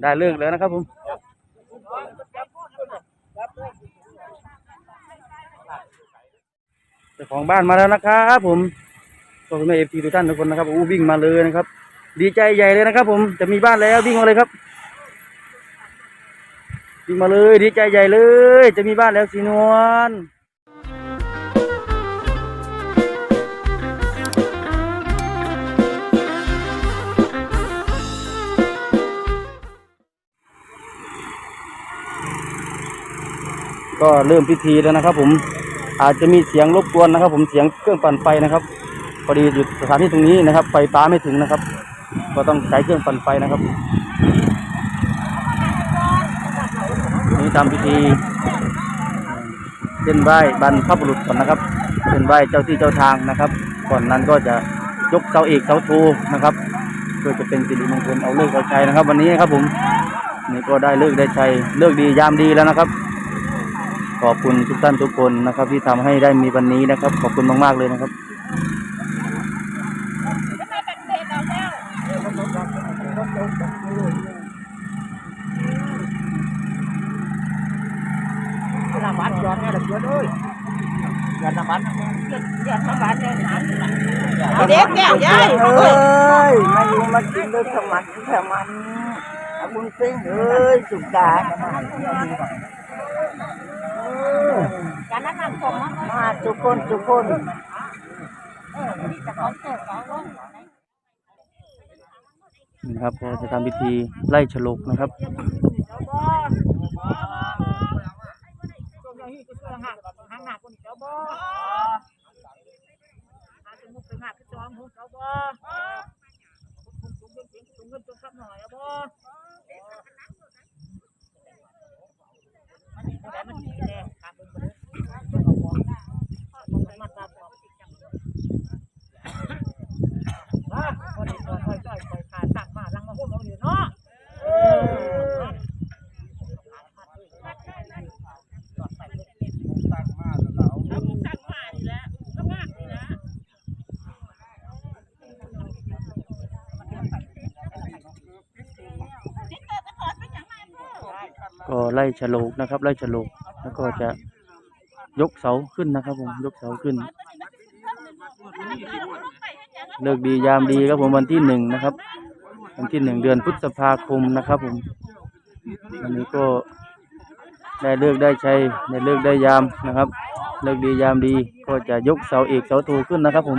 ได้เลิกแล้วนะครับผมเจ้าของบ้านมาแล้วนะครับผมก็คุณแม่เอฟซีทุกท่านทุกคนนะครับอู้วิ่งมาเลยนะครับ ดีใจใหญ่เลยนะครับ ผมจะมีบ้านแล้ววิ่งมาเลยครับวิ่งมาเลย ดีใจใหญ่เลย จะมีบ้านแล้วสีนวล ก็เริ่มพิธีแล้วนะครับ ผมอาจจะมีเสียงรบกวนนะครับ ผมเสียงเครื่องปั่นไฟนะครับพอดีอยู่สถานที่ตรงนี้นะครับ ไฟฟ้าไม่ถึงนะครับ ก็ต้องใช้เครื่องปั่นไฟนะครับนี่ทำพิธีเส้นไหว้บรรพบุรุษก่อนนะครับเส้นไหว้เจ้าที่เจ้าทางนะครับ ก่อนนั้นก็จะยกเสาเอกเสาโทนะครับเพื่อจะเป็นสิริมงคลเอาเลิกเอาชัยนะครับ วันนี้ครับผมนี่ก็ได้เลิกได้ชัยเลิกดียามดีแล้วนะครับ ขอบคุณทุกท่านทุกคนนะครับ ที่ทำให้ได้มีวันนี้นะครับ ขอบคุณมากมากเลยนะครับน้ำมันย้อนแน่เยเอนเอ้ยย้นน้ำมันย้อนยันเลยหานเอาเด็กแก้วยายเอ้ยมาอยู่มากินด้วยสมัครสมันอาบุญเส้นเอ้ยสุกดา กันนำส่งมาจุกคนจุกคนนะครับเราจะทำพิธีไล่ฉลกนะครับ bên bên mặt vào bỏ à, con đi con coi coi coi ขาสั่งมาลังมาพูดมาอยู่เนาะเออ ก็ไล่ฉลกนะครับ ไล่ฉลกแล้วก็จะยกเสาขึ้นนะครับ ผมยกเสาขึ้นเลิกดียามดีครับผมวันที่หนึ่งนะครับ วันที่หนึ่งเดือนพฤษภาคมนะครับผมวันนี้ก็ได้เลิกได้ใช้ได้เลิกได้ยามนะครับ เลิกดียามดีก็จะยกเสาเอกเสาโทขึ้นนะครับ ผม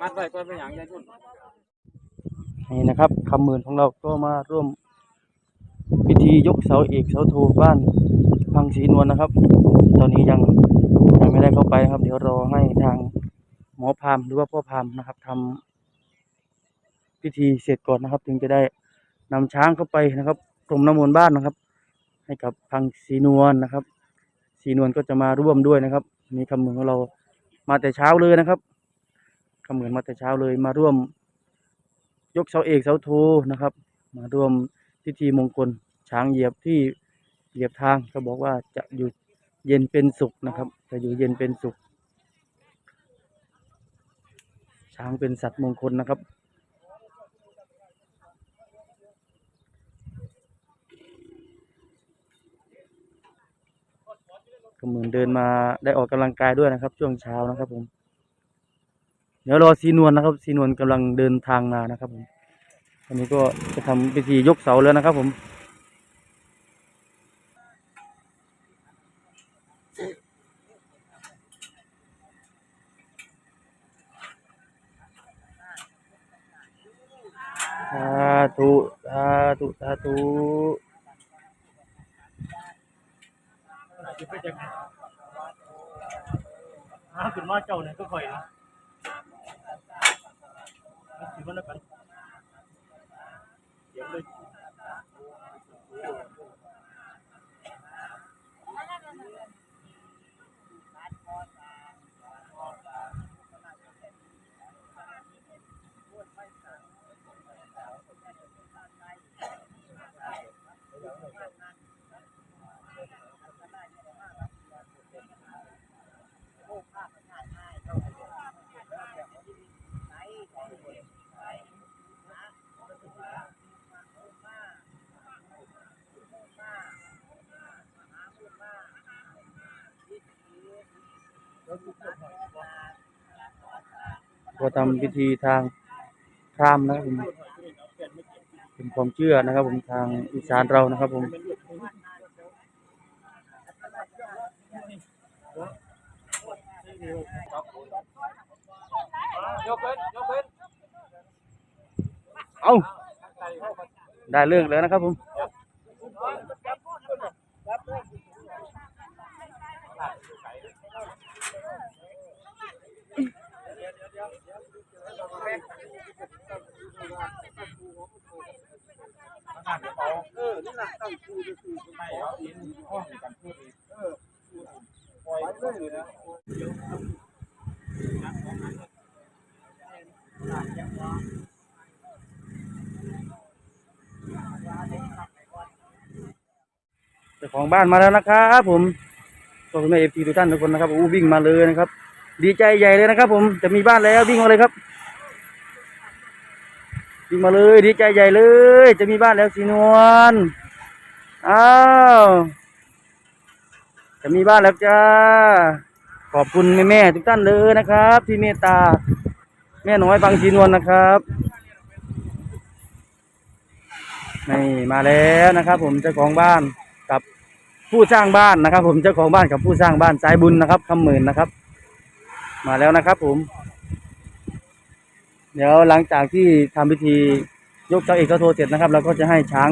มัดไว้ก่อนเป็นอย่างไรทุนนี่นะครับคำหมื่นของเราก็มาร่วมพิธียกเสาเอกเสาโทบ้านพังศรีนวลนะครับ ตอนนี้ยังยังไม่ได้เข้าไปนะครับ เดี๋ยวรอให้ทางหมอพามหรือว่าพ่อพามนะครับทำพิธีเสร็จก่อนนะครับ ถึงจะได้นำช้างเข้าไปนะครับกรมน้ำมนต์บ้านนะครับ ให้กับพังศรีนวลนะครับศรีนวลก็จะมาร่วมด้วยนะครับนี่คำหมื่นของเรามาแต่เช้าเลยนะครับ คำหมื่นมาแต่เช้าเลยมาร่วม ยกเสาเอกเสาโทนะครับ มาร่วมพิธีมงคลช้างเหยียบที่เหยียบทางเขาบอกว่าจะอยู่เย็นเป็นสุขนะครับ จะอยู่เย็นเป็นสุข ช้างเป็นสัตว์มงคลนะครับก็เหมือนเดินมาได้ออกกำลังกายด้วยนะครับ ช่วงเช้านะครับผม ดี๋ยวรอซีนวลนะครับซีนวลกำลังเดินทางมานะครับผมอันนี้ก็จะทำพิธียกเสาแล้วนะครับผมสาธุสาธุสาธุจะไปจังไงหาขึ้นมาเจ้าเนี่ยก็ค่อยนะ สิมันแล้วกันเดี๋ยวเลย ก็ทำพิธีทางพราหมณ์นะครับผมเป็นความเชื่อนะครับ ผมทางอีสานเรานะครับผมยกเว้วนะครับผม ยกเว้นเอาได้เรื่องแล้วนะครับผมเจ้าของบ้านมาแล้วนะครับผมขอบคุณแม่เอฟซีทุกท่านทุกคนนะครับอู้วิ่งมาเลยนะครับ ดีใจใหญ่เลยนะครับ ผมจะมีบ้านแล้ววิ่งมาเลยครับวิ่งมาเลย ดีใจใหญ่เลย จะมีบ้านแล้วสีนวล อ้าวจะมีบ้านแล้วจ้า ขอบคุณแม่แม่ๆทุกท่านเลยนะครับ ที่เมตตา แม่น้อยบางสีนวลนะครับนี่มาแล้วนะครับ ผมเจ้าของบ้านกับผู้สร้างบ้านนะครับ ผมเจ้าของบ้านกับผู้สร้างบ้านสายบุญนะครับคำหมื่นนะครับ มาแล้วนะครับ ผม เดี๋ยวหลังจากที่ทำพิธียกเสาเอกเสาโทเสร็จนะครับเราก็จะให้ช้าง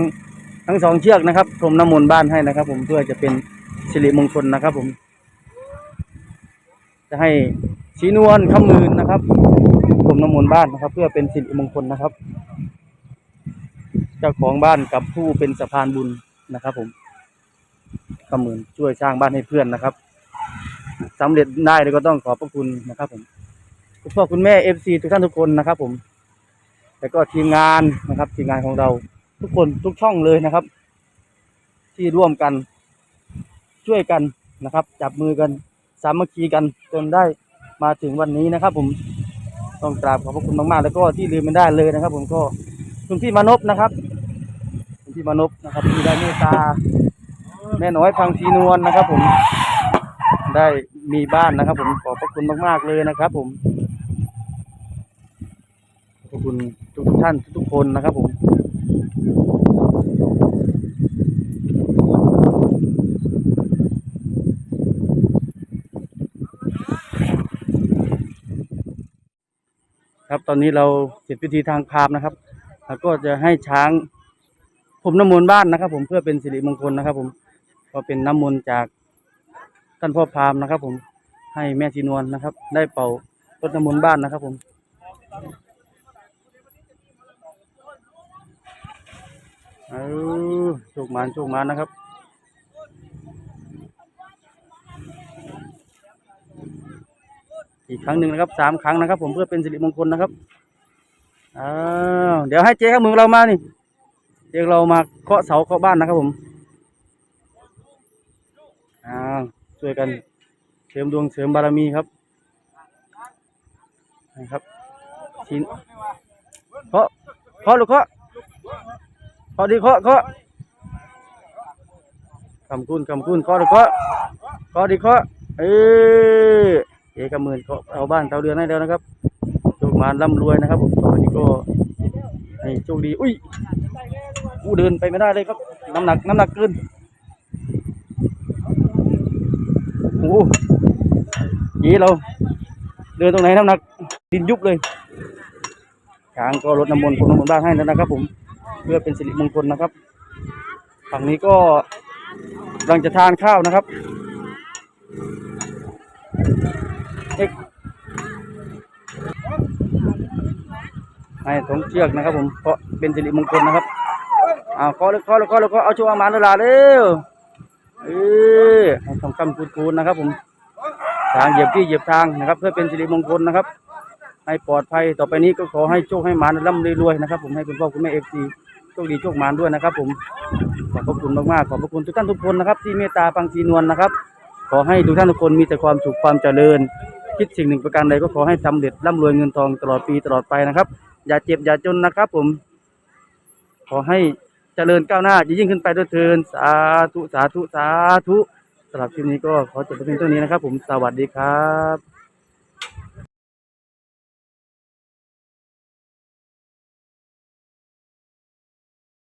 ทั้งสองเชือกนะครับพรมน้ำมนต์บ้านให้นะครับ ผมเพื่อจะเป็นสิริมงคลนะครับ ผม จะให้สีนวลคำมืนนะครับพรมน้ำมนต์บ้านนะครับ เพื่อเป็นสิริมงคลนะครับ เจ้าของบ้านกับผู้เป็นสะพานบุญนะครับ ผมคำมืนช่วยสร้างบ้านให้เพื่อนนะครับสำเร็จได้เลยก็ต้องขอบพระคุณนะครับ ผมคุณพ่อคุณแม่เอฟซีทุกท่านทุกคนนะครับ ผมแล้วก็ทีมงานนะครับทีมงานของเรา ทุกคนทุกช่องเลยนะครับ ที่ร่วมกันช่วยกันนะครับ จับมือกันสามัคคีกันจนได้มาถึงวันนี้นะครับ ผมต้องกราบขอบพระคุณมากๆ แล้วก็ที่ลืมไม่ได้เลยนะครับ ผมก็คุณพี่มานพนะครับคุณพี่มานพนะครับที่ได้เมตตาแม่น้อยพังชีนวลนะครับ ผมได้มีบ้านนะครับ ผมขอบพระคุณมากๆเลยนะครับ ผมขอบคุณทุกท่านทุกคนนะครับ ผม ครับตอนนี้เราเสร็จพิธีทางพราหมณ์นะครับ แล้วก็จะให้ช้างผมน้ำมนต์บ้านนะครับ ผมเพื่อเป็นสิริมงคลนะครับ ผมก็เป็นน้ำมนต์จากท่านพ่อพราหมณ์นะครับ ผมให้แม่ชีนวลนะครับ ได้เป่ารดน้ำมนต์บ้านนะครับ ผม เออโชคหมานโชคหมานนะครับอีกครั้งหนึ่งนะครับสามครั้งนะครับผมเพื่อเป็นสิริมงคลนะครับอ้าวเดี๋ยวให้เจ๊ข้างมือเรามานี่เจ๊เรามาเคาะเสาเคาะบ้านนะครับผมอ้าวช่วยกันเสริมดวงเสริมบารมีครับนะครับชินเคาะเคาะลูกเคาะ เคาะดีเคาะเคาะคำคุณคำคุณเคาะดีเคาะเคาะดีเคาะเออเอกำมือนเคาเอาบ้านเอาเรือนให้แล้วนะครับโชคมาร่ำรวยนะครับผมตอนนี้ก็ให้โชคดี อุ้ยอู้เดินไปไม่ได้เลยครับ น้ำหนักน้ำหนักเกินโอ้โหยีเรา เดินตรงไหนน้ำหนักดินยุบเลยช้างก็ลดน้ำมนต์ผมน้ำมนต์บ้างให้แล้วนะครับผม เพื่อเป็นสิริมงคลนะครับ ฝั่งนี้ก็กำลังจะทานข้าวนะครับให้ถงเชือกนะครับ ผมเพราะเป็นสิริมงคลนะครับเอาเคาะเลยเคาะเลยเคาะเลยเคาะเอาช่วงอาหาเวลาเร็วเออให้คำคำคูณคูณนะครับ ผมทางเหยียบที่เหยียบทางนะครับ เพื่อเป็นสิริมงคลนะครับ ให้ปลอดภัยต่อไปนี้ก็ขอให้โชคให้หมานร่ำรวยๆนะครับ ผมให้คุณพ่อคุณแม่เอฟซี คดีโชคมานด้วยนะครับ ผมขอบพระคุณมากๆขอบพระคุณทุกท่านทุกคนนะครับ ที่เมตตาฟังสีนวลนะครับ ขอให้ทุกท่านทุกคนมีแต่ความสุขความเจริญ คิดสิ่งหนึ่งประการใดก็ขอให้สำเร็จร่ำรวยเงินทองตลอดปีตลอดไปนะครับ อย่าเจ็บอย่าจนนะครับ ผม ขอให้เจริญก้าวหน้ายิ่งขึ้นไปด้วยเทินสาธุสาธุสาธุสำหรับคลิปนี้ก็ขอจบเพียงเท่านี้นะครับ ผมสวัสดีครับ